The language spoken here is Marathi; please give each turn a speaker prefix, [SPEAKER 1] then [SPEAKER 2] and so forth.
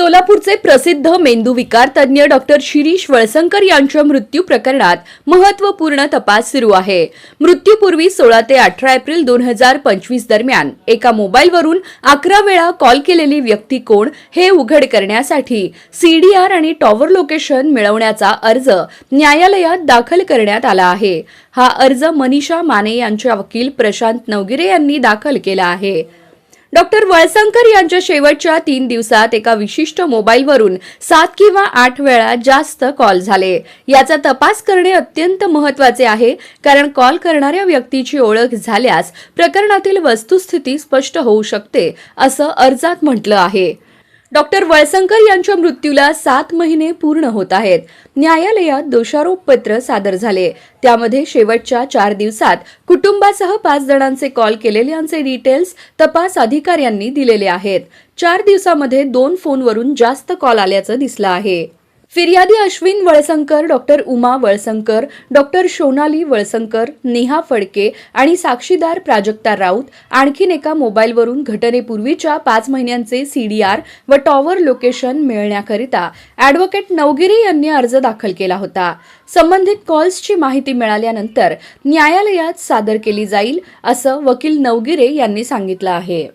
[SPEAKER 1] सोलापूरचे प्रसिद्ध मेंदूविकार तज्ज्ञ डॉक्टर शिरीष वळसंकर यांच्या मृत्यू प्रकरणात महत्त्वपूर्ण तपास सुरू आहे. मृत्यूपूर्वी सोळा ते अठरा एप्रिल दोन हजार पंचवीस दरम्यान एका मोबाईलवरून अकरा वेळा कॉल केलेली व्यक्ती कोण हे उघड करण्यासाठी सीडीआर आणि टॉवर लोकेशन मिळवण्याचा अर्ज न्यायालयात दाखल करण्यात आला आहे. हा अर्ज मनीषा माने यांच्या वकील प्रशांत नवगिरे यांनी दाखल केला आहे. डॉक्टर वळसंकर यांच्या शेवटच्या तीन दिवसात एका विशिष्ट मोबाईलवरून सात किंवा आठ वेळा जास्त कॉल झाले. याचा तपास करणे अत्यंत महत्त्वाचे आहे कारण कॉल करणाऱ्या व्यक्तीची ओळख झाल्यास प्रकरणातील वस्तुस्थिती स्पष्ट होऊ शकते असं अर्जात म्हटलं आहे. डॉक्टर वळसंकर यांच्या मृत्यूला सात महिने पूर्ण होत आहेत. न्यायालयात दोषारोप पत्र सादर झाले. त्यामध्ये शेवटच्या चार दिवसात कुटुंबासह पाच जणांचे कॉल केलेल्यांचे डिटेल्स तपास अधिकाऱ्यांनी दिलेले आहेत. चार दिवसामध्ये दोन फोनवरून जास्त कॉल आल्याचं दिसलं आहे. फिर्यादी अश्विन वळसंकर डॉक्टर उमा वळसंकर डॉक्टर सोनाली वळसंकर नेहा फडके आणि साक्षीदार प्राजक्ता राऊत आणखीन एका मोबाईलवरून घटनेपूर्वीच्या पाच महिन्यांचे सीडीआर व टॉवर लोकेशन मिळण्याकरिता ॲडव्होकेट नवगिरे यांनी अर्ज दाखल केला होता. संबंधित कॉल्सची माहिती मिळाल्यानंतर न्यायालयात सादर केली जाईल असं वकील नवगिरे यांनी सांगितलं आहे.